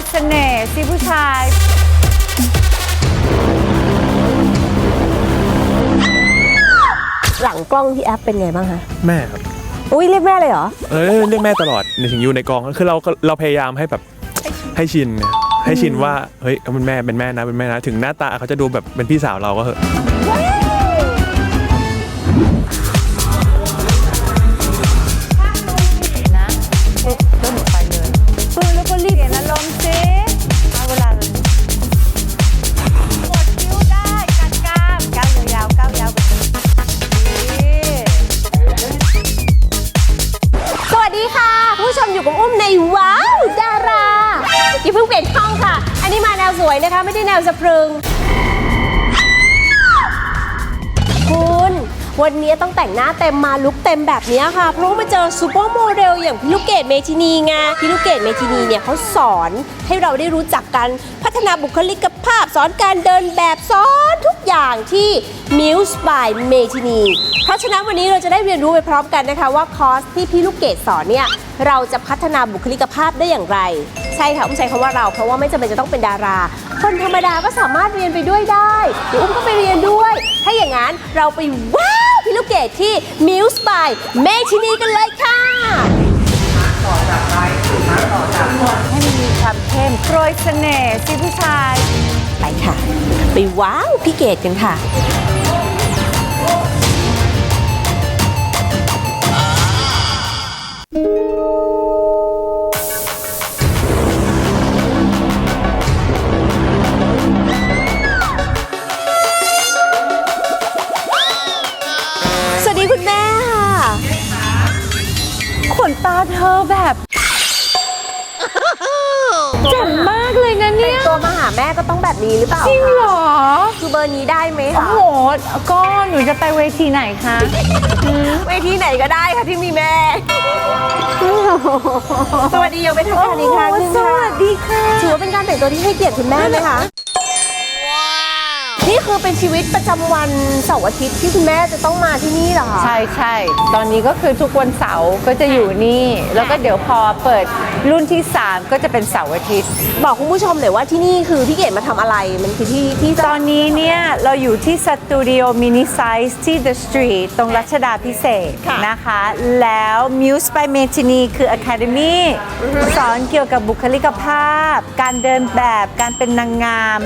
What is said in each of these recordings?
ยเสน่ห์สิผู้ชายหลังกล้องพี่แอฟเป็นไงบ้างคะ แม่ครับ อุ้ยเรียกแม่เลยเหรอ เออเรียกแม่ตลอดในถึงอยู่ในกองคือเราก็เราพยายามให้แบบให้ชินไงให้ชินว่า เฮ้ยเป็นแม่เป็นแม่นะเป็นแม่นะ ถึงหน้าตาเขาจะดูแบบเป็นพี่สาวเราก็เหอะนะ พรึง คุณ วันนี้ต้องแต่งหน้าเต็มมาลุกเต็มแบบนี้ค่ะ เพราะว่ามาเจอซูเปอร์โมเดลอย่างพี่ลูกเกดเมทินีไงพี่ลูกเกดเมทินีเนี่ยเขาสอนให้เราได้รู้จักกันพัฒนาบุคลิกภาพ สอนการเดินแบบสอนทุกอย่างที่ Muse by เมทินีเพราะฉะนั้นวันนี้เราจะได้เรียนรู้ไปพร้อมกันนะคะว่าคอร์สที่พี่ลูกเกดสอนเนี่ยเราจะพัฒนาบุคลิกภาพได้อย่างไร ช่ค่ะอุ้มใช้คำว่าเรา เพราะว่าไม่จำเป็นจะต้องเป็นดารา คนธรรมดาก็สามารถเรียนไปด้วยได้เดี๋ยวอุ้มก็ไปเรียนด้วย ถ้าอย่างนั้นเราไปว้าวพี่ลูกเกดที่ Muse by เมทินีกันเลยค่ะให้มันมีความเข้มโปรยเสน่ห์สิผู้ชาย ไปค่ะ ไปว้าวพี่เกดกันค่ะส นตาเธอแบบเจ๋งมากเลยนะเนี่ย ตัวมาหาแม่ก็ต้องแบบนี้หรือเปล่าจริงเหรอ คือเบอร์นี้ได้ไหมโอ้คะโหก็หนูจะไปเวทีไหนคะ เวทีไหนก็ได้ค่ะที่มีแม่ สวัสดียังไม่ทันการอีกครั้งหนึงสค่ะวัสดีค่ะ ถือว่าเป็นการแต่งตัวที่ให้เกียรติคุณแม่ไหมคะ นี่คือเป็นชีวิตประจำวันเสาร์อาทิตย์ที่คุณแม่จะต้องมาที่นี่เหรอคะ ใช่ใช่ตอนนี้ก็คือทุกวันเสาร์ก็จะอยู่นี่ แล้วก็เดี๋ยวพอเปิดรุ่นที่ 3 ก็จะเป็นเสาร์อาทิตย์ บอกคุณผู้ชมหน่อยว่าที่นี่คือพี่เกดมาทำอะไรมันคือที่ที่ตอนนี้เนี่ยเราอยู่ที่สตูดิโอมินิไซส์ที่ The Street ตรงรัชดาพิเศษกนะคะ แล้ว Muse by m e t i n i คือ Academy สอนเกี่ยวกับบุคลิกภาพ การเดินแบบการเป็นนางงาม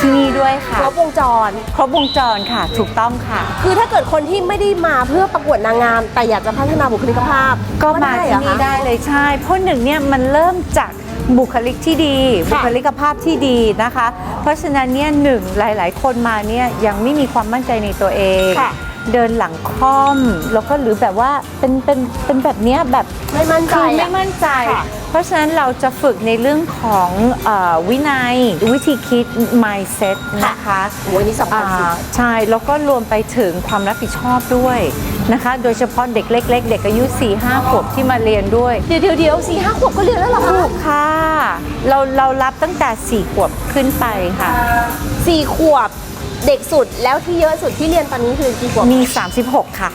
ที่นี่ด้วยค่ะครบวงจร ครบวงจรค่ะ ถูกต้องค่ะ คือถ้าเกิดคนที่ไม่ได้มาเพื่อประกวดนางงาม แต่อยากจะพัฒนาบุคลิกภาพก็มาที่นี่เหรอคะได้เลยใช่ เพราะหนึ่งเนี่ยมันเริ่มจากบุคลิกที่ดี บุคลิกภาพที่ดีนะคะ เพราะฉะนั้นเนี่ยหนึ่งหลาย ๆ คนมาเนี่ยยังไม่มีความมั่นใจในตัวเองค่ะ เดินหลังค่อม แล้วก็หรือแบบว่าเป็นเป็นเป็นแบบเนี้ยแบบไม่มั่นใจคืออะไม่มั่นใจ ค่ะเพราะฉะนั้นเราจะฝึกในเรื่องของเออวินัยวิธีคิด mindset นะคะโอ้ยนี่สำคัญสุดอ่าใช่ แล้วก็รวมไปถึงความรับผิดชอบด้วยนะคะ โดยเฉพาะเด็กเล็ก ๆ เด็กอายุ 4-5ขวบที่มาเรียนด้วย เดี๋ยวเดี๋ยวเดี๋ยวสี่ห้าขวบก็เรียนแล้วเหรอคะถูกค่ะ เราเรารับตั้งแต่ 4 ขวบขึ้นไปค่ะ สี่ขวบ เด็กสุดแล้วที่เยอะสุดที่เรียนตอนนี้คือกี่ขวบมี 36 ค่ะ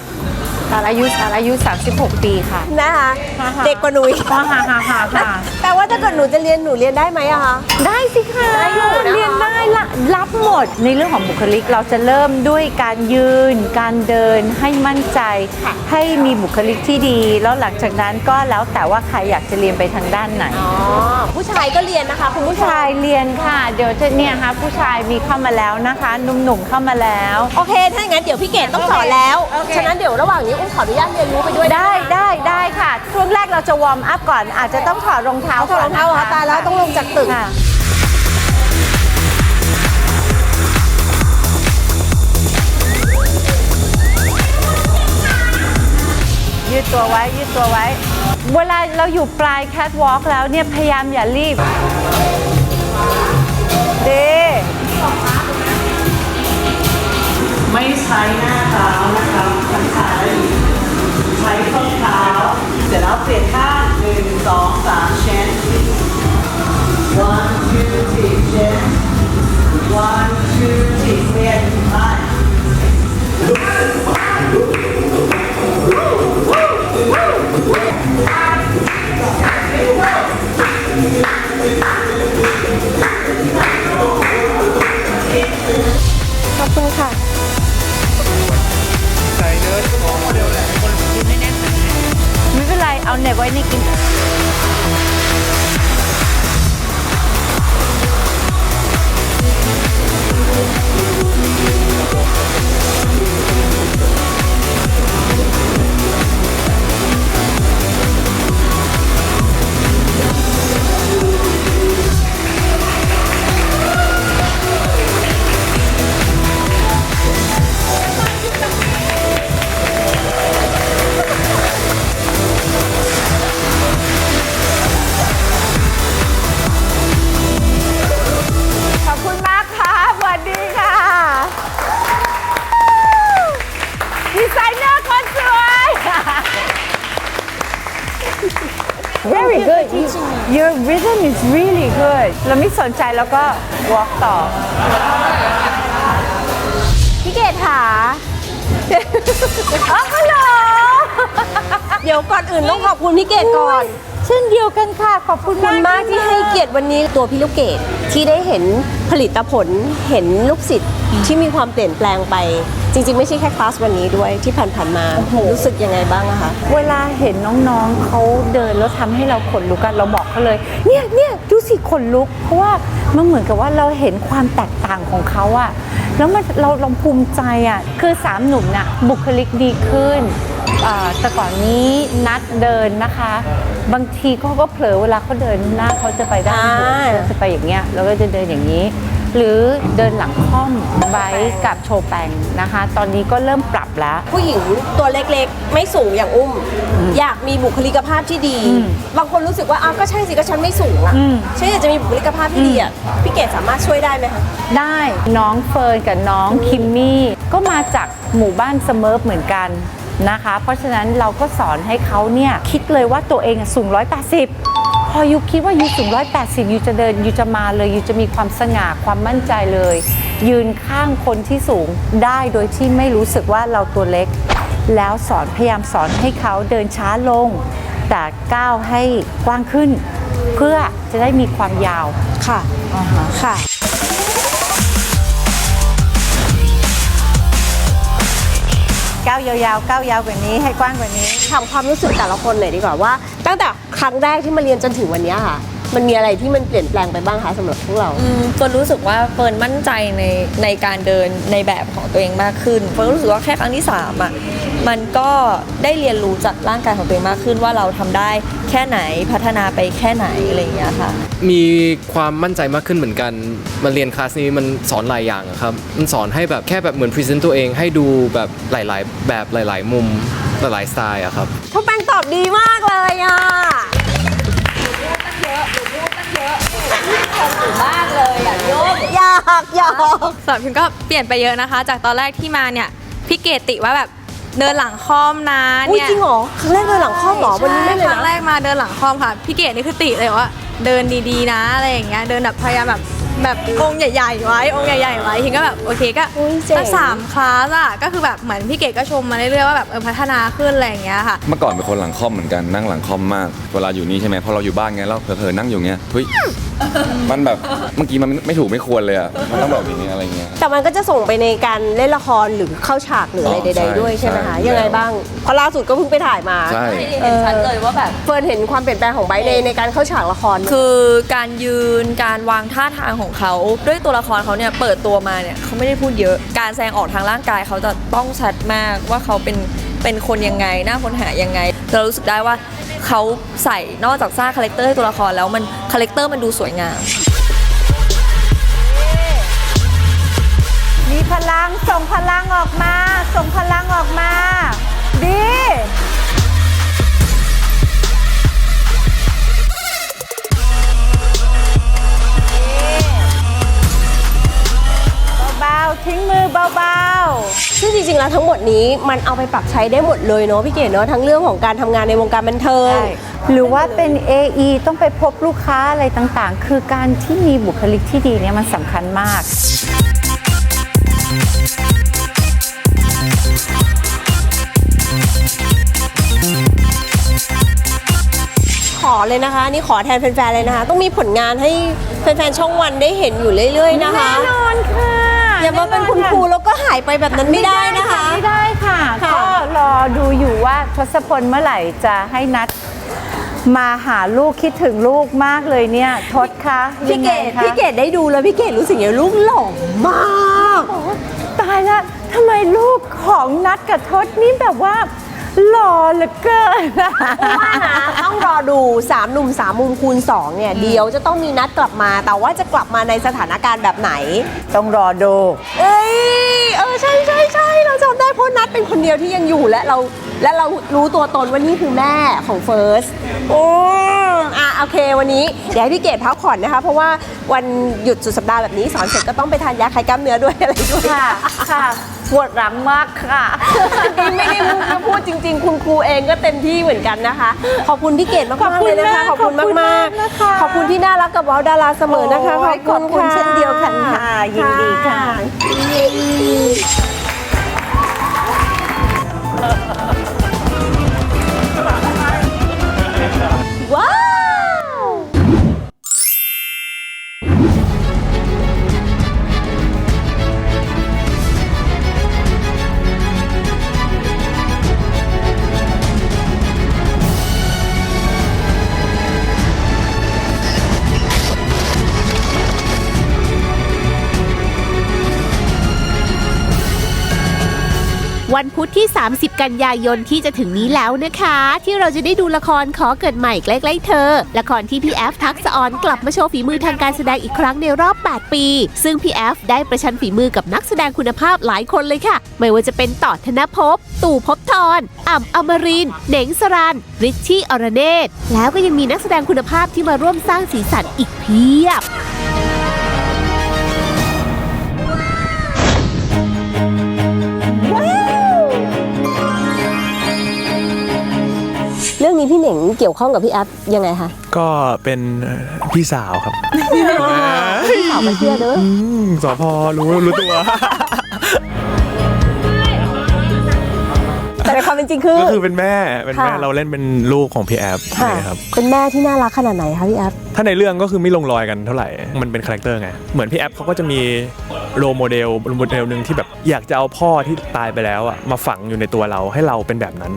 ตอนอายุตอนอายุ 36 ปีค่ะ นะคะฮ่าฮ่าเด็กกว่าหนูอีกฮ่าฮ่าฮ่าฮ่าฮ่า แต่ว่าถ้าเกิดหนูจะเรียนหนูเรียนได้ไหมอะคะ ได้สิคะได้อยู่นะคะเรียนได้ละรับหมดในเรื่องของบุคลิกเราจะเริ่มด้วยการยืน การเดินให้มั่นใจให้มีบุคลิกที่ดี แล้วหลังจากนั้นก็แล้วแต่ว่าใครอยากจะเรียนไปทางด้านไหน อ๋อ ผู้ชายก็เรียนนะคะคุณผู้ผู้ชาชายยเรียนค่ะ เดี๋ยวจะเนี่ยค่ะผู้ชายมีเข้ามาแล้วนะคะหนุ่มๆเข้ามาแล้ว โอเค ถ้าอย่างนั้นเดี๋ยวพี่เกดต้องสอนแล้ว โอเค ฉะนั้นเดี๋ยวระหว่างนี้อุ้มขออนุญาตเรียนรู้ไปด้วยได้ได้ได้ค่ะ ช่วงแรกเราจะวอร์มอัพก่อน อาจจะต้องถอดรองเท้าเอาถอดรองเท้าเหรอคะตายแล้วต้องลงจากตึกค่ะยืดตัวไว้ยืดตัวไว้ เวลาเราอยู่ปลายแคทวอล์กแล้วเนี่ยพยายามอย่ารีบดีไม่ใช้หน้าเท้านะครับทั้งขาและ ใช้ข้อเท้าเสร็จแล้วเปลี่ยนท่าหนึ่งสองสามเชน one two three เชน one two three เปลี่ยนไปขอบคุณค่ะใส่เนื้อ เอาเนี่ยไว้นี่กิน Very good Your rhythm is really good เราไม่สนใจแล้วก็ walk ต่อ พี่เกดค่ะอ๋อฮัลโหลเดี๋ยวก่อนอื่นต้องขอบคุณพี่เกดก่อน เช่นเดียวกันค่ะ ขอบคุณขอบคุณมากที่ให้เกียรติวันนี้ตัวพี่ลูกเกดที่ได้เห็นผลิตผลเห็นลูกศิษย์ที่มีความเปลี่ยนแปลงไป จริงๆ ไม่ใช่แค่คลาสวันนี้ด้วยที่ผ่านๆมารู้สึกยังไงบ้างอะคะ เวลาเห็นน้องๆเขาเดินแล้วทำให้เราขนลุกกันเราบอกเขาเลย เนี่ยเนี่ยดูสิขนลุก เพราะว่ามันเหมือนกับว่าเราเห็นความแตกต่างของเขาอะแล้วมันเราเราภูมิใจอะคือสามหนุ่มน่ะบุคลิกดีขึ้นอ่าแต่ก่อนนี้นัดเดินนะคะ บางทีเขาก็เผลอเวลาเขาเดินหน้าเขาจะไปด้านบนอ่าจะไปอย่างเงี้ยแล้วก็จะเดินอย่างนี้ หรือเดินหลังค่อมไบค์กับโชว์แปงนะคะ ตอนนี้ก็เริ่มปรับแล้ว ผู้หญิงตัวเล็กๆ ไม่สูงอย่างอุ้ม อยากมีบุคลิกภาพที่ดี บางคนรู้สึกว่าอ้าวก็ใช่สิก็ฉันไม่สูงอะอืมฉันอยากจะมีบุคลิกภาพที่ดีอะพี่เกดสามารถช่วยได้ไหมคะได้น้องเฟิร์นกับน้องคิมมี่ก็มาจากหมู่บ้านสเมิร์ฟเหมือนกันนะคะ เพราะฉะนั้นเราก็สอนให้เขาเนี่ยคิดเลยว่าตัวเองอะสูง 180 พอยูคิดว่ายูสูง 180 ยูจะเดินยูจะมาเลยยูจะมีความสง่าความมั่นใจเลย ยืนข้างคนที่สูงได้โดยที่ไม่รู้สึกว่าเราตัวเล็ก แล้วสอนพยายามสอนให้เขาเดินช้าลง แต่ก้าวให้กว้างขึ้น เพื่อจะได้มีความยาวค่ะค่ะก้าวยาวๆก้าวยาวกว่านี้ให้กว้างกว่านี้ ถามความรู้สึกแต่ละคนหน่อยดีกว่าว่า ตั้งแต่ครั้งแรกที่มาเรียนจนถึงวันเนี้ยค่ะ มันมีอะไรที่มันเปลี่ยนแปลงไปบ้างคะสำหรับพวกเรา อืมเฟิร์นรู้สึกว่าเฟิร์นมั่นใจในในการเดินในแบบของตัวเองมากขึ้นเฟิร์นรู้สึกว่าแค่ครั้งที่สามอะมันก็ได้เรียนรู้จากร่างกายของตัวเองมากขึ้นว่าเราทำได้แค่ไหนพัฒนาไปแค่ไหนอะไรอย่างเงี้ยค่ะ มีความมั่นใจมากขึ้นเหมือนกันมาเรียนคลาสนี้มันสอนหลายอย่างอะครับ มันสอนให้แบบแค่แบบเหมือนพรีเซนต์ตัวเองให้ดูแบบหลาย ๆ แบบหลาย ๆ มุมหลายๆสไตล์อะครับ เขาแป้งตอบดีมากเลยอะ อยากอยากสำหรับพิมก็เปลี่ยนไปเยอะนะคะ จากตอนแรกที่มาเนี่ยพี่เกดติว่าแบบเดินหลังคอมนะอุ้ยเนี่ยจริงเหรอครั้งแรกเลยหลังข้อหมอวันนี้ไม่ใช่เลยครั้งแรนะ กมาเดินหลังคอมค่ะพี่เกดนี่คือติเลยว่าเดินดีๆนะอะไรอย่างเงี้ยเดินแบบพยายามแบบ แบบองค์ใหญ่ๆไว้องค์ใหญ่ๆไว้พิมก็แบบโอเคก็อุ๊ยเจ๋งสักสามคลาสอะก็คือแบบเหมือนพี่เกดก็ชมมาเรื่อยๆว่าแบบเออพัฒนาขึ้นอะไรอย่างเงี้ยค่ะ เมื่อก่อนเป็นคนหลังคอมเหมือนกันนั่งหลังคอมมาก เวลาอยู่นี่ใช่ไหมพอเราอยู่บ้านไงเราเผลอๆนั่งอยู่เงี้ยเฮ้ยมันแบบเมื่อกี้มันไม่ถูกไม่ควรเลยอะมันต้องแบบอย่างนี้อะไรเงี้ย แต่มันก็จะส่งไปในการเล่นละครหรือเข้าฉากหรืออะไรอ๋อใดใช่ๆด้วยใช่ไหมคะ ใช่ ยังไงบ้างเพราะล่าสุดก็เพิ่งไปถ่ายมาใช่ เห็นชัดเลยว่าแบบ เฟิร์นเห็นความเปลี่ยนแปลงของไบร์ทในในการเข้าฉากละคร คือการยืนการวางท่าทางของเขาด้วยตัวละครเขาเนี่ยเปิดตัวมาเนี่ยเขาไม่ได้พูดเยอะ การแสดงออกทางร่างกายเขาจะต้องชัดมากว่าเขาเป็นเป็นคนยังไงหน้าค้นหายังไงเรารู้สึกได้ว่าเขาใส่นอกจากสร้างคาแรคเตอร์ให้ตัวละครแล้วมันคาแรคเตอร์มันดูสวยงาม มีพลังส่งพลังออกมา ส่งพลังออกมา ดี ๆ ทิ้งมือเบาซึ่งจริงๆแล้วทั้งหมดนี้มันเอาไปปรับใช้ได้หมดเลยเนาะพี่เก๋เนาะทั้งเรื่องของการทำงานในวงการบันเทิๆงใช่หรือว่าเป็น AE ต้องไปพบลูกค้าอะไรต่างๆ คือการที่มีบุคลิกที่ดีเนี่ยมันสำคัญมาก ขอเลยนะคะ นี่ขอแทนแฟนๆเลยนะคะ ต้องมีผลงานให้แฟนๆช่องวันได้เห็นอยู่เรื่อยๆนะคะ แน่นอนค่ะ อย่ามาเป็นคุณครูแล้วก็หายไปแบบนั้นไม่ได้นะคะ ไม่ได้ค่ะ ค่ะ ก็รอดูอยู่ว่าทศพลเมื่อไหร่จะให้นัด มาหาลูกคิดถึงลูกมากเลยเนี่ย ทศคะพี่เกดยังไงคะพี่เกดได้ดูแล้วพี่เกดรู้สึกอย่างลูกหล่อมากตายละทำไมลูกของนัดกับทศนี่แบบว่า หล่อเหลือเกินอะว่านะต้องรอดู 3 หนุ่ม 3 มุมคูณ 2 เนี่ย เดี๋ยวจะต้องมีนัดกลับมา แต่ว่าจะกลับมาในสถานการณ์แบบไหน ต้องรอดู เอ้ย เออ ใช่ใช่ใช่เราจำได้เพราะนัดเป็นคนเดียวที่ยังอยู่และเรา และเรารู้ตัวตนว่านี่คือแม่ของเฟิร์สโอ้อะโอเควันนี้เดี๋ยวให้พี่เกดพักผ่อนนะคะ เพราะว่าวันหยุดสุดสัปดาห์แบบนี้สอนเสร็จก็ต้องไปทานยาคลายกล้ามเนื้อด้วยอะไรด้วย ค่ะ ค่ะ ปวดหลังมากค่ะนี่ไม่ได้มุกนะพูดจริง ๆ คุณครูเองก็เต็มที่เหมือนกันนะคะ ขอบคุณพี่เกดมากๆเลยนะคะ ขอบคุณมากๆ ขอบคุณที่น่ารักกับว้าวดาราเสมอนะคะโอ้ยขอบคุณะเช่นเดียวกันค่ะยินดีค่ะว้า วันพุธที่ 30 กันยายนที่จะถึงนี้แล้วนะคะ ที่เราจะได้ดูละครขอเกิดใหม่ใกล้ๆเธอ ละครที่พี่แอฟทักษออนกลับมาโชว์ฝีมือทางการแสดงอีกครั้งในรอบ 8 ปี ซึ่งพี่แอฟได้ประชันฝีมือกับนักแสดงคุณภาพหลายคนเลยค่ะ ไม่ว่าจะเป็นต่อธนภพ ตู่ภพบทรอ่ำอมรินเหน่งสรันริชชี่อรเนตแล้วก็ยังมีนักแสดงคุณภาพที่มาร่วมสร้างสีสันอีกเพียบ นี้พี่เหน่งเกี่ยวข้องกับพี่แอฟยังไงคะก็เป็นเอ่อพี่สาวครับพี่สาวมาเชื่อเด้ออืมสพรู้รู้ตัว แต่ในความเป็นจริงคือก็คือเป็นแม่เป็นแม่ค่ะเราเล่นเป็นลูกของพี่แอฟค่ะนี่ครับเป็นแม่ที่น่ารักขนาดไหนคะพี่แอฟถ้าในเรื่องก็คือไม่ลงรอยกันเท่าไหร่มันเป็นคาแรคเตอร์ไงเหมือนพี่แอฟเขาก็จะมีโรโมเดลโรโมเดลหนึ่งที่แบบอยากจะเอาพ่อที่ตายไปแล้วอะมาฝังอยู่ในตัวเราให้เราเป็นแบบนั้น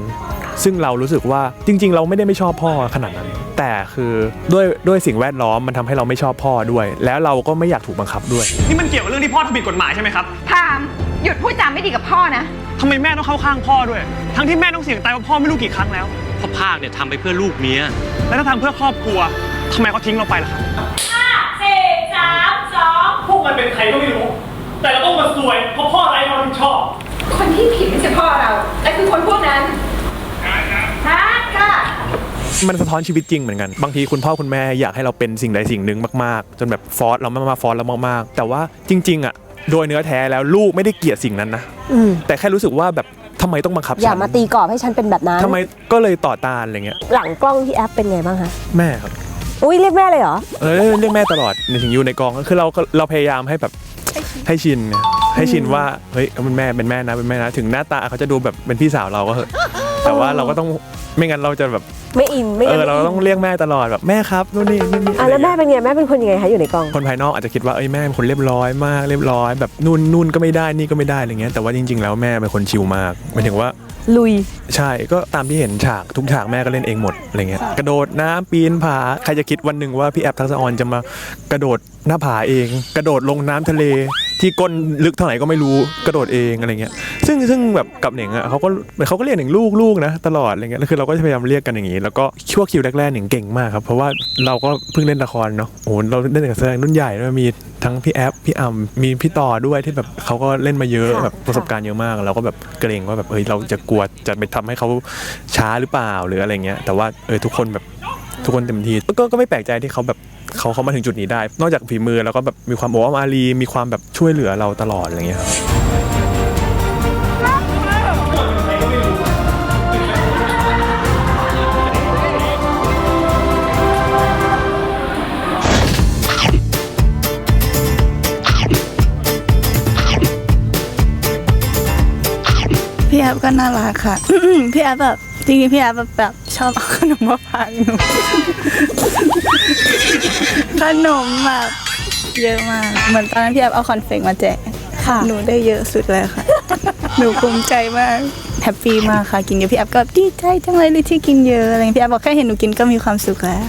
ซึ่งเรารู้สึกว่าจริง ๆ เราไม่ได้ไม่ชอบพ่อขนาดนั้น แต่คือด้วยด้วยสิ่งแวดล้อมมันทำให้เราไม่ชอบพ่อด้วย แล้วเราก็ไม่อยากถูกบังคับด้วย นี่มันเกี่ยวกับเรื่องที่พ่อทำผิดกฎหมายใช่ไหมครับพามหยุดพูดจาไม่ดีกับพ่อนะทำไมแม่ต้องเข้าข้างพ่อด้วย ทั้งที่แม่ต้องเสี่ยงตายเพราะพ่อไม่รู้กี่ครั้งแล้วเพราะภาคเนี่ยทำไปเพื่อลูกเมียแล้วถ้าทำเพื่อครอบครัวทำไมเขาทิ้งเราไปล่ะครับสี่สามสองพวกมันเป็นใครก็ไม่รู้ แต่เราต้องมาซวยเพราะพ่อไร้ความรับผิดชอบ คนที่ผิดไม่ใช่พ่อเรา แต่คือคนพวกนั้น ฮะค่ะ มันสะท้อนชีวิตจริงเหมือนกัน บางทีคุณพ่อคุณแม่อยากให้เราเป็นสิ่งใดสิ่งหนึ่งมากๆ จนแบบฟอสเราไม่มาฟอสเรามากๆ แต่ว่าจริง ๆ อะ โดยเนื้อแท้แล้วลูกไม่ได้เกลียดสิ่งนั้นนะ อืมแต่แค่รู้สึกว่าแบบทำไมต้องบังคับอย่าฉันมาตีกรอบให้ฉันเป็นแบบนั้น ทำไมก็เลยต่อต้านอะไรเงี้ย หลังกล้องพี่แอฟเป็นไงบ้างคะแม่ครับ อุ้ยเรียกแม่เลยเหรอ เออเรียกแม่ตลอดในถึงอยู่ในกองก็คือเราก็เราพยายามให้แบบให้ชินไงให้ชินว่าเฮ้ยเป็นแม่เป็นแม่นะเป็นแม่นะถึงหน้าตาเขาจะดูแบบเป็นพี่สาวเราก็เหอะ แต่ว่าเราก็ต้องไม่งั้นเราจะแบบไม่อินไม่เออินอเราต้องเรียกแม่ตลอดแบบแม่ครับนู่นนี่นู่นนี่อะแล้วแม่เป็นไงแม่เป็นคนยังไงคะอยู่ในกองคนภายนอกอาจจะคิดว่าเอ้ยแม่เป็นคนเรียบร้อยมากเรียบร้อย แบบนู่นนู่นก็ไม่ได้นี่ก็ไม่ได้อะไรเงี้ยแต่ว่าจริง ๆ แล้วแม่เป็นคนชิลมากหมายถึงว่า ลุยใช่ก็ตามที่เห็นฉากทุกฉากแม่ก็เล่นเองหมดอะไรเงี้ยกระโดดน้ำปีนผาใครจะคิดวันหนึ่งว่าพี่แอฟทักษะออนจะมากระโดดหน้าผาเอง กระโดดลงน้ำทะเล ที่ก้นลึกเท่าไหร่ก็ไม่รู้กระโดดเองอะไรเงี้ยซึ่งซึ่งแบบกับเหน่งอะเขาก็เขาก็เรียกเหน่งลูกลูกนะตลอดอะไรเงี้ยแล้วคือเราก็พยายามเรียกกันอย่างงี้ แล้วก็ช่วงคิวแรกๆเหน่งเก่งมากครับเพราะว่าเราก็เพิ่งเล่นละครเนาะโอ้โหเราเล่นกับแสดงรุ่นใหญ่ด้วยมีทั้งพี่แอฟพี่อ่ำมีพี่ต่อด้วยที่แบบเขาก็เล่นมาเยอะค่ะแบบประสบการณ์เยอะมาก เราก็แบบเกรงว่าแบบเฮ้ยเราจะกลัวจะไปทำให้เขาช้าหรือเปล่าหรืออะไรเงี้ยแต่ว่าเออทุกคนแบบทุกคนเต็มที่ก็ก็ไม่แปลกใจที่เขาแบบ เขาเขามาถึงจุดนี้ได้ นอกจากฝีมือแล้วก็แบบมีความโอ้อมอารีมีความแบบช่วยเหลือเราตลอดอะไรเงี้ยพี่แอฟก็น่ารักค่ะ พี่แอฟแบบจริงๆพี่แอฟแบบแบบ ชอบเอาขนมมาฝากหนู ขนมแบบเยอะมาก เหมือนตอนนั้นพี่แอฟเอาคอนเฟกต์มาแจกค่ะหนูได้เยอะสุดเลยค่ะ หนูภูมิใจมาก แฮปปี้มากค่ะ กินกับพี่แอฟก็ดีใจจังเลยเลยที่กินเยอะอะไรอย่างเงี้ยพี่แอฟบอกแค่เห็นหนูกินก็มีความสุขแล้ว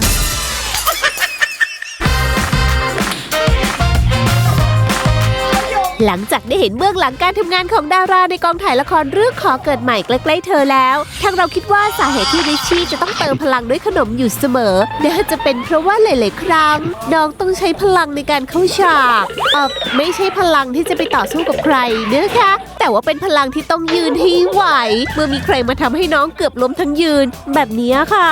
หลังจากได้เห็นเบื้องหลังการทำงานของดาราในกองถ่ายละครเรื่องขอเกิดใหม่ใกล้ๆเธอแล้ว ทางเราคิดว่าสาเหตุที่ริชชี่จะต้องเติมพลังด้วยขนมอยู่เสมอน่าจะเป็นเพราะว่าหลายๆครั้งน้องต้องใช้พลังในการเข้าฉากเออไม่ใช่พลังที่จะไปต่อสู้กับใครนะคะ แต่ว่าเป็นพลังที่ต้องยืนให้ไหว เมื่อมีใครมาทำให้น้องเกือบล้มทั้งยืน แบบนี้ค่ะ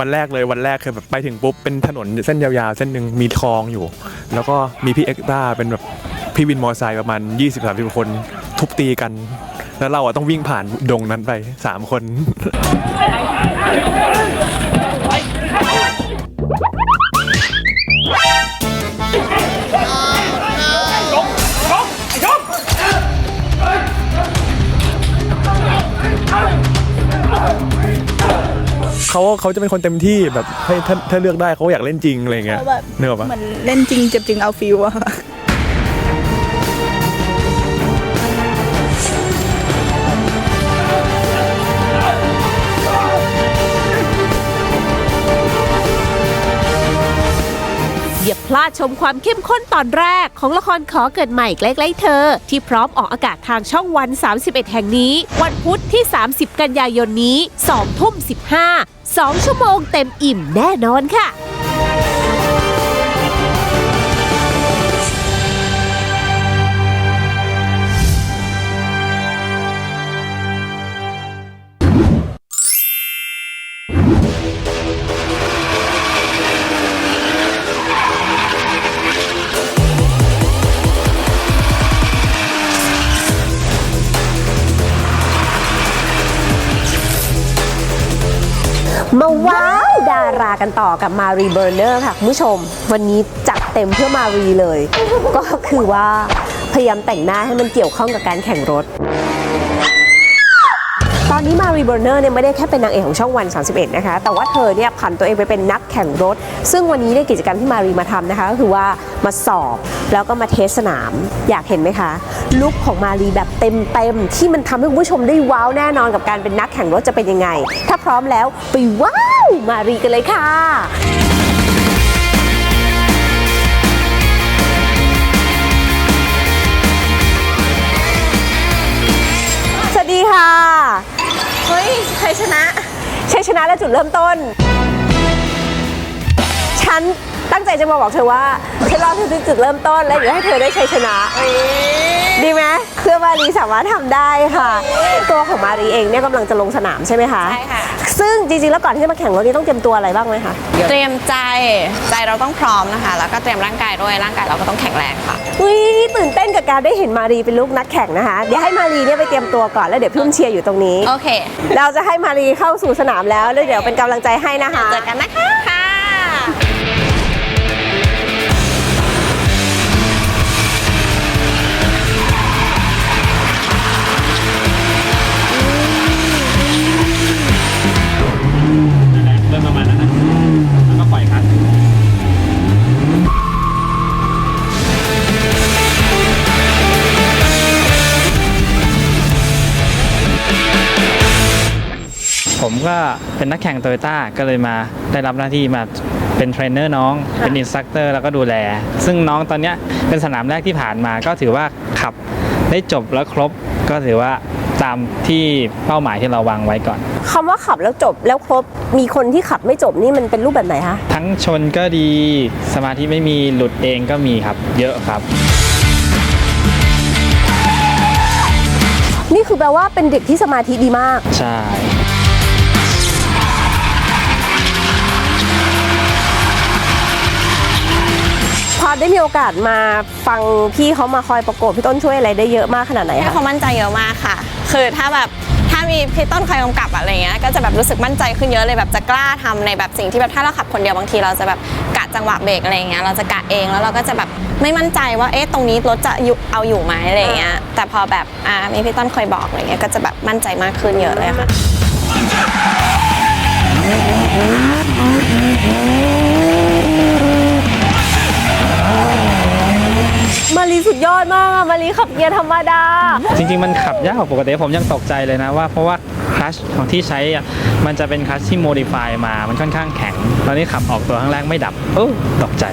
วันแรกเลยวันแรกคือแบบไปถึงปุ๊บเป็นถนนเส้นยาวๆ เส้นหนึ่งมีคลองอยู่ แล้วก็มีพี่เอ็กซ์ต้าเป็นแบบพี่วินมอเตอร์ไซค์ประมาณ 20-30 คน ทุบตีกัน แล้วเราอะต้องวิ่งผ่านดงนั้นไป 3 คน เขาเขาจะเป็นคนเต็มที่แบบให้ถ้าถ้าเลือกได้เขาอยากเล่นจริงอะไรเงี้ยเขาแบบเนื้ออกปะ เหมือนเล่นจริงเจ็บจริงเอาฟิวอะ ลาดชมความเข้มข้นตอนแรกของละครขอเกิดใหม่ใกล้ๆเธอ ที่พร้อมออกอากาศทางช่องวัน 31 แห่งนี้ วันพุธที่ 30 กันยายนนี้2ทุ่ม15 2 ชั่วโมงเต็มอิ่มแน่นอนค่ะ กันต่อกับมารีเบอร์เนอร์ค่ะคุณผู้ชม วันนี้จัดเต็มเพื่อมารีเลย ก็คือว่าพยายามแต่งหน้าให้มันเกี่ยวข้องกับการแข่งรถ นี้มารีเบอร์เนอร์เนี่ยไม่ได้แค่เป็นนางเอกของช่องวัน 31 นะคะ แต่ว่าเธอเนี่ยผันตัวเองไปเป็นนักแข่งรถ ซึ่งวันนี้ในกิจกรรมที่มารีมาทำนะคะก็คือว่ามาสอบแล้วก็มาเทสสนาม อยากเห็นไหมคะลุคของมารีแบบเต็มๆที่มันทำให้คุณผู้ชมได้ว้าวแน่นอนกับการเป็นนักแข่งรถจะเป็นยังไง ถ้าพร้อมแล้วไปว้าวมารีกันเลยค่ะ และจุดเริ่มต้น ฉันตั้งใจจะมาบอกเธอว่า ฉันรอเธอที่จุดเริ่มต้น และอยากให้เธอได้ชัยชนะ ดีไหมเพื่อมารีสามารถทำได้ค่ะ ตัวของมารีเองเนี่ยกำลังจะลงสนามใช่ไหมคะใช่ค่ะ ซึ่งจริงๆแล้วก่อนที่จะมาแข่งรถนี่ต้องเตรียมตัวอะไรบ้างไหมคะ เตรียมใจใจเราต้องพร้อมนะคะ แล้วก็เตรียมร่างกายด้วยร่างกายเราก็ต้องแข็งแรงค่ะ อุ้ยตื่นเต้นกับการได้เห็นมารีเป็นลูกนักแข่งนะคะ เดี๋ยวให้มารีเนี่ยไปเตรียมตัวก่อนแล้วเดี๋ยวพี่อุ้มเชียร์อยู่ตรงนี้ โอเค เราจะให้มารีเข้าสู่สนามแล้วแล้วเดี๋ยวเป็นกำลังใจให้นะคะ เจอกันนะคะ เป็นนักแข่งโตโยต้าก็เลยมาได้รับหน้าที่มาเป็นเทรนเนอร์น้อง เป็นอินสตรัคเตอร์แล้วก็ดูแล ซึ่งน้องตอนเนี้ยเป็นสนามแรกที่ผ่านมาก็ถือว่าขับได้จบแล้วครบก็ถือว่าตามที่เป้าหมายที่เราวางไว้ก่อนคำว่าขับแล้วจบแล้วครบมีคนที่ขับไม่จบนี่มันเป็นรูปแบบไหนคะทั้งชนก็ดีสมาธิไม่มีหลุดเองก็มีครับ เยอะครับ นี่คือแปลว่าเป็นเด็กที่สมาธิดีมาก ใช่ ได้มีโอกาสมาฟังพี่เขามาคอยประกบพี่ต้นช่วยอะไรได้เยอะมากขนาดไหนให้คะเขามั่นใจเยอะมากค่ะ คือถ้าแบบถ้ามีพี่ต้นคอยกำกับอะไรเงี้ย ก็จะแบบรู้สึกมั่นใจขึ้นเยอะเลยแบบจะกล้าทำในแบบสิ่งที่แบบถ้าเราขับคนเดียวบางทีเราจะแบบกะจังหวะเบรกอะไรเงี้ย เราจะกะเองแล้วเราก็จะแบบไม่มั่นใจว่าเอ๊ะตรงนี้รถจะอยู่เอาอยู่ไหมอะไรเงี้ย แต่พอแบบอ่ามีพี่ต้นคอยบอกอะไรเงี้ย ก็จะแบบมั่นใจมากขึ้นเยอะเลยค่ะ มารีสุดยอดมากอะมารีขับเกียร์ธรรมดา จริงๆ มันขับยากกว่าปกติผมยังตกใจเลยนะว่าเพราะว่าคลัชของที่ใช้อะมันจะเป็นคลัชที่โมดิฟายมา มันค่อนข้างแข็ง ตอนนี้ขับออกตัวข้างแรกไม่ดับเออตกใจ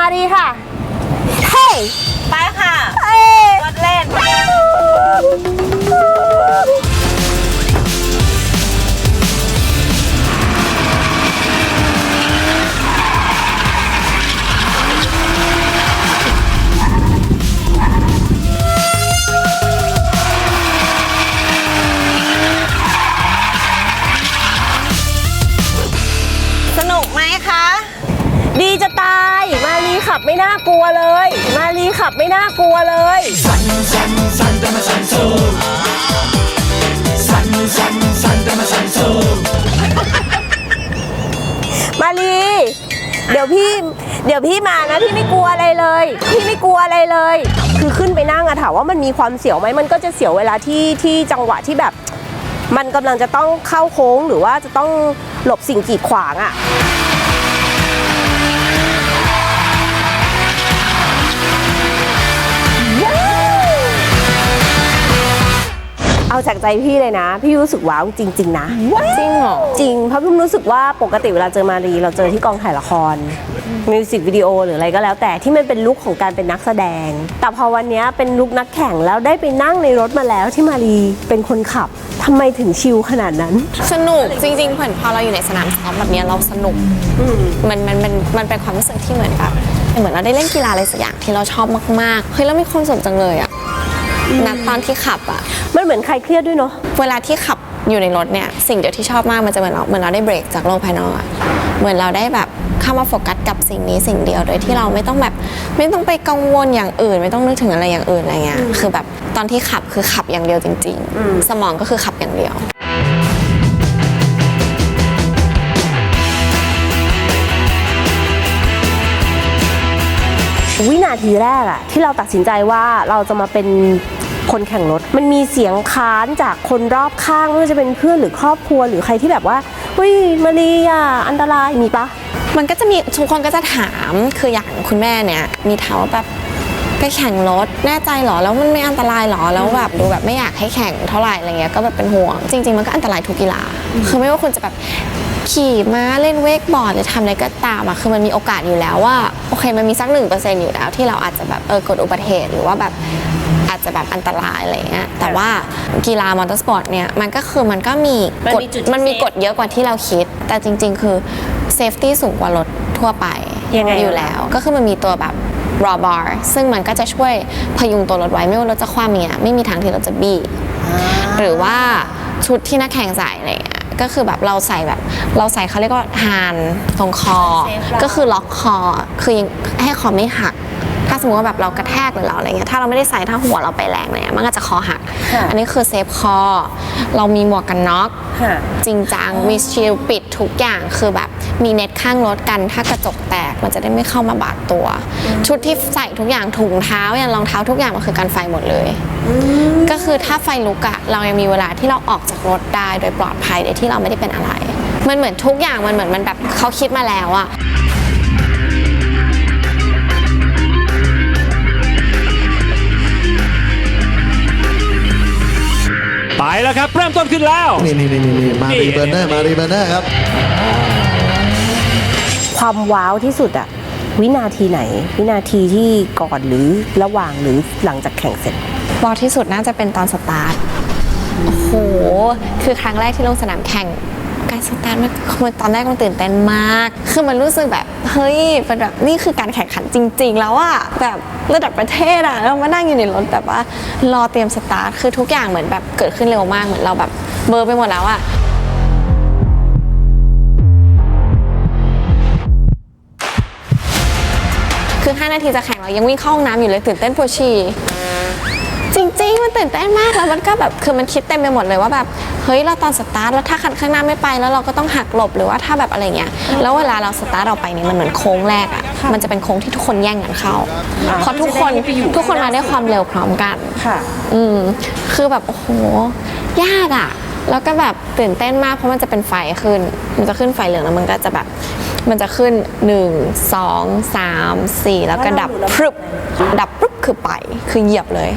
มาดีค่ะ ขับไม่น่ากลัวเลยมารีเดี๋ยวพี่ เดี๋ยวพี่มานะพี่ไม่กลัวอะไรเลย พี่ไม่กลัวอะไรเลย คือขึ้นไปนั่งอะถามว่ามันมีความเสียวไหมมันก็จะเสียวเวลาที่ที่จังหวะที่แบบ มันกำลังจะต้องเข้าโค้งหรือว่าจะต้องหลบสิ่งกีดขวางอะ เอาจากใจพี่เลยนะ พี่รู้สึกว้าวจริง ๆ นะ จริงเหรอ จริงเพราะพี่รู้สึกว่าปกติเวลาเจอมารีเราเจอที่กองถ่ายละครมิวสิกวิดีโอหรืออะไรก็แล้ว แต่ที่มันเป็นลุคของการเป็นนักแสดง แต่พอวันเนี้ยเป็นลุคนักแข่งแล้วได้ไปนั่งในรถมาแล้วที่มารีเป็นคนขับทำไมถึงชิลขนาดนั้น สนุกจริงๆเหมือนพอเราอยู่ในสนามซ้อมแบบเนี้ยเราสนุกมันมันมันมันเป็นความรู้สึกที่เหมือนแบบเหมือนเราได้เล่นกีฬาอะไรสักอย่างที่เราชอบมากๆเฮ้ยเรามีความสุขจังเลยอะ นัตอนที่ขับอะมันเหมือนใครเครียดด้วยเนาะ เวลาที่ขับอยู่ในรถเนี่ย สิ่งเดียวที่ชอบมากมันจะเหมือนเราเหมือนเราได้เบรกจากโลกภายนอกอะเหมือนเราได้แบบเข้ามาโฟกัสกับสิ่งนี้สิ่งเดียว โดยที่เราไม่ต้องแบบไม่ต้องไปกังวลอย่างอื่น ไม่ต้องนึกถึงอะไรอย่างอื่นอะไรเงี้ย คือแบบตอนที่ขับคือขับอย่างเดียวจริง ๆ สมองก็คือขับอย่างเดียววินาทีแรกอะที่เราตัดสินใจว่าเราจะมาเป็น คนแข่งรถ มันมีเสียงค้านจากคนรอบข้างไม่ว่าจะเป็นเพื่อนหรือครอบครัวหรือใครที่แบบว่าเฮ้ยมารีอะอันตรายมีปะมันก็จะมีทุกคนก็จะถามคืออย่างคุณแม่เนี่ยมีถามว่าแบบไปแข่งรถแน่ใจเหรอแล้วมันไม่อันตรายเหรอแล้วแบบดูแบบไม่อยากให้แข่งเท่าไหร่อะไรเงี้ยก็แบบเป็นห่วง จริง ๆ มันก็อันตรายทุกกีฬาคือไม่ว่าคุณจะแบบขี่ม้าเล่นเวกบอร์ดหรือทำอะไรก็ตามอะคือมันมีโอกาสอยู่แล้วว่าโอเคมันมีสักหนึ่งเปอร์เซ็นต์อยู่แล้วที่เราอาจจะแบบเออเกิดอุบัติเหตุหรือว่าแบบ อาจจะแบบอันตรายอะไรเงี้ยแต่ว่ากีฬามอเตอร์สปอร์ตเนี่ยมันก็คือมันก็มีมันกฎมีจุดที่มันมีเซฟกฎเยอะกว่าที่เราคิด แต่จริง ๆ คือเซฟตี้สูงกว่ารถทั่วไปยังไงอะอยู่แล้ว ก็คือมันมีตัวแบบ raw bar ซึ่งมันก็จะช่วยพยุงตัวรถไว้ไม่ว่ารถจะคว่ำเนี่ยไม่มีทางที่รถจะบี้หรือว่าชุดที่นักแข่งใส่อะไรเงี้ยก็คือแบบเราใส่แบบเราใส่เขาเรียกว่าฮานตรงคอ ก็คือล็อกคอ คือยังให้คอไม่หัก ถ้าสมมติว่าแบบเรากระแทกหรือเราอะไรเงี้ยถ้าเราไม่ได้ใส่ถ้าหัวเราไปแรงเนี่ยมันก็จะคอหักอันนี้คือเซฟคอเรามีหมวกกันน็อกจริงจังมีชิลปิดทุกอย่างคือแบบมีเน็ตข้างรถกันถ้ากระจกแตกมันจะได้ไม่เข้ามาบาดตัว ชุดที่ใส่ทุกอย่างถุงเท้ายันรองเท้าทุกอย่างมันคือการไฟหมดเลย ก็คือถ้าไฟลุกอะเรายังมีเวลาที่เราออกจากรถได้โดยปลอดภัยโดยที่เราไม่ได้เป็นอะไร มันเหมือนทุกอย่างมันเหมือนมันแบบเขาคิดมาแล้วอะ แล้วครับ เริ่มต้นขึ้นแล้ว นี่นี่นี่นี่มารีเบอร์เนอร์มารีเบอร์เนอร์ครับ ความว้าวที่สุดอะวินาทีไหน วินาทีที่ก่อนหรือระหว่างหรือหลังจากแข่งเสร็จวอลที่สุดน่าจะเป็นตอนสตาร์ทโอ้โห คือครั้งแรกที่ลงสนามแข่ง การสตาร์ทมันมันตอนแรกมันตื่นเต้นมาก คือมันรู้สึกแบบเฮ้ยเป็นแบบนี่คือการแข่งขันจริง ๆ แล้วอะแบบระดับประเทศอะเรามานั่งอยู่ในรถแบบว่ารอเตรียมสตาร์ทคือทุกอย่างเหมือนแบบเกิดขึ้นเร็วมากเหมือนเราแบบเบอร์ไปหมดแล้วอะคือ 5 นาทีจะแข่งเรายังวิ่งเข้าห้องน้ำอยู่เลยตื่นเต้นปวดฉี่จริง ๆ มันตื่นเต้นมากแล้วมันก็แบบคือมันคิดเต็มไปหมดเลยว่าแบบเฮ้ยเราตอนสตาร์ทแล้วถ้าคันข้างหน้าไม่ไปแล้วเราก็ต้องหักหลบหรือว่าถ้าแบบอะไรเงี้ยแล้วเวลาเราสตาร์ทเราไปเนี่ยมันเหมือนโค้งแรกอะมันจะเป็นโค้งที่ทุกคนแย่งกันเข้าเพราะทุกคนทุกคนมาด้วยความเร็วพร้อมกันค่ะ อืมคือแบบโอ้โหยากอะแล้วก็แบบตื่นเต้นมากเพราะมันจะเป็นไฟขึ้น มันจะขึ้นไฟเหลืองแล้วมันก็จะแบบมันจะขึ้น 1 2 3 4 แล้วก็ดับพรึบดับปุ๊บคือไป คือเหยียบเลย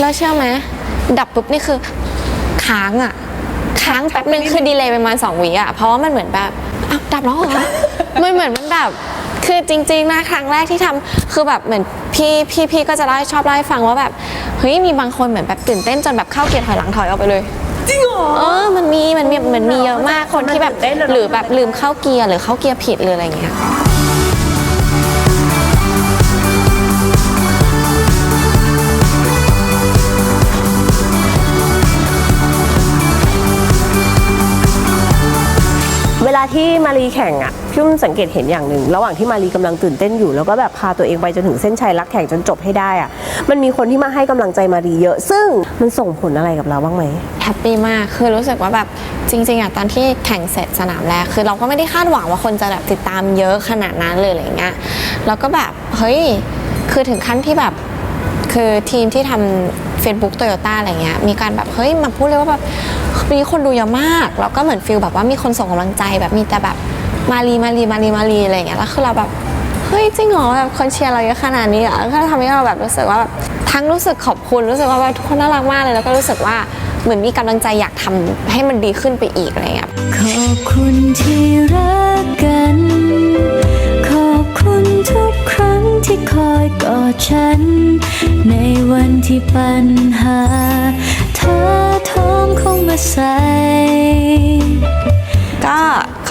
แล้วเชื่อไหมดับปุ๊บนี่คือค้างอะ ค้างแป๊บนึงคือดีเลย์ประมาณ2วิอะเพราะว่ามันเหมือนแบบอ้าวดับแล้วเหรอ มันเหมือนมันแบบคือจริงๆนะครั้งแรกที่ทำคือแบบเหมือนพี่พี่พี่ก็จะเล่าให้ชอบเล่าให้ฟังว่าแบบเฮ้ยมีบางคนเหมือนแบบตื่นเต้นจนแบบเข้าเกียร์ถอยหลังถอยออกไปเลยจริงเหรอเออมันมีมันมีมันมีเยอะมากคนที่แบบหรือแบบลืมเข้าเกียร์หรือเข้าเกียร์ผิดหรืออะไรเงี้ย วลาที่มารีแข่งอะพี่อุ้มสังเกตเห็นอย่างหนึ่งระหว่างที่มารีกำลังตื่นเต้นอยู่ แล้วก็แบบพาตัวเองไปจนถึงเส้นชัยรักแข่งจนจบให้ได้อะมันมีคนที่มาให้กำลังใจมารีเยอะ ซึ่งมันส่งผลอะไรกับเราบ้างไหมแฮปปี้มากคือรู้สึกว่าแบบจริงๆอะตอนที่แข่งเสร็จสนามแรกคือเราก็ไม่ได้คาดหวังว่าคนจะแบบติดตามเยอะขนาดนั้นเลยอะไรเงี้ยแล้วก็แบบเฮ้ยคือถึงขั้นที่แบบคือทีมที่ทำ Facebook Toyota อะไรเงี้ยมีการแบบเฮ้ยมาพูดเลยว่าแบบ มีคนดูเยอะมาก แล้วก็เหมือนฟิลแบบว่ามีคนส่งกำลังใจแบบมีแต่แบบมารีมารีมารีมารีอะไรเงี้ยแล้วคือเราแบบเฮ้ยจริงเหรอแบบคนเชียร์เราเยอะขนาดนี้เหรอก็ทำให้เราแบบรู้สึกว่าแบบทั้งรู้สึกขอบคุณรู้สึกว่าแบบทุกคนน่ารักมากเลยแล้วก็รู้สึกว่าเหมือนมีกำลังใจอยากทำให้มันดีขึ้นไปอีกอะไรเงี้ยขอบคุณที่รักกัน ขอบคุณทุกครั้งที่คอยกอดฉัน ในวันที่ปัญหาเธอทอ งคงมาใส่ก็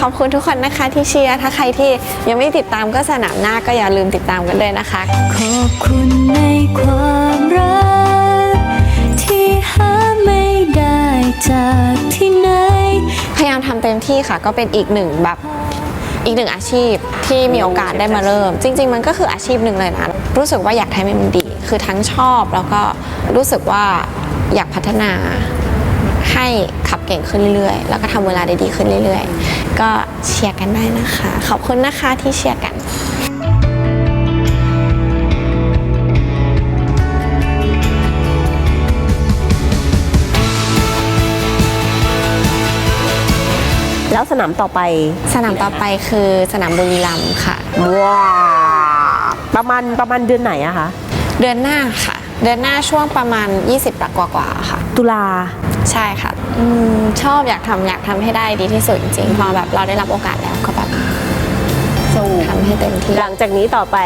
ขอบคุณทุกคนนะคะที่เชียร์ ถ้าใครที่ยังไม่ติดตามก็สนามหน้าก็อย่าลืมติดตามกันเลยนะคะ ขอบคุณในความรัก ที่หาไม่ได้จากที่ไหน พยายามทำเต็มที่ค่ะ ก็เป็นอีกหนึ่งแบบอีกหนึ่งอาชีพที่มีโอกาสได้มาเริ่ม จริง ๆ มันก็คืออาชีพหนึ่งเลยนะ รู้สึกว่าอยากทำให้มันดี คือทั้งชอบแล้วก็รู้สึกว่าอยากพัฒนา ให้ขับเก่งขึ้นเรื่อยๆ แล้วก็ทำเวลาได้ดีขึ้นเรื่อยๆ ก็เชียร์กันได้นะคะ ขอบคุณนะคะที่เชียร์กันแล้วสนามต่อไป สนามต่อไปคือสนามบุรีรัมย์ค่ะ ว้าประมาณประมาณเดือนไหนอะคะ เดือนหน้าค่ะ เดือนหน้าช่วงประมาณ 20กว่ากว่าๆค่ะ ตุลา ใช่ค่ะอมชอบอยากทำอยากทำให้ได้ดีที่สุดจริงๆพอแบบเราได้รับโอกาสแล้วก็แบบสู้ ทำให้เต็มที่ หลังจากนี้ต่อไป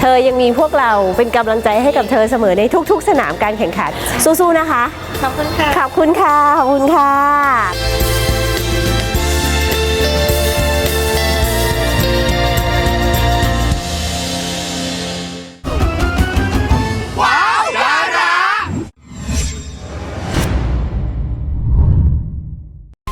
เธอยังมีพวกเราเป็นกำลังใจให้กับเธอเสมอในทุกๆ สนามการแข่งขัน สู้ๆนะคะ ขอบคุณค่ะ ขอบคุณค่ะ ขอบคุณค่ะ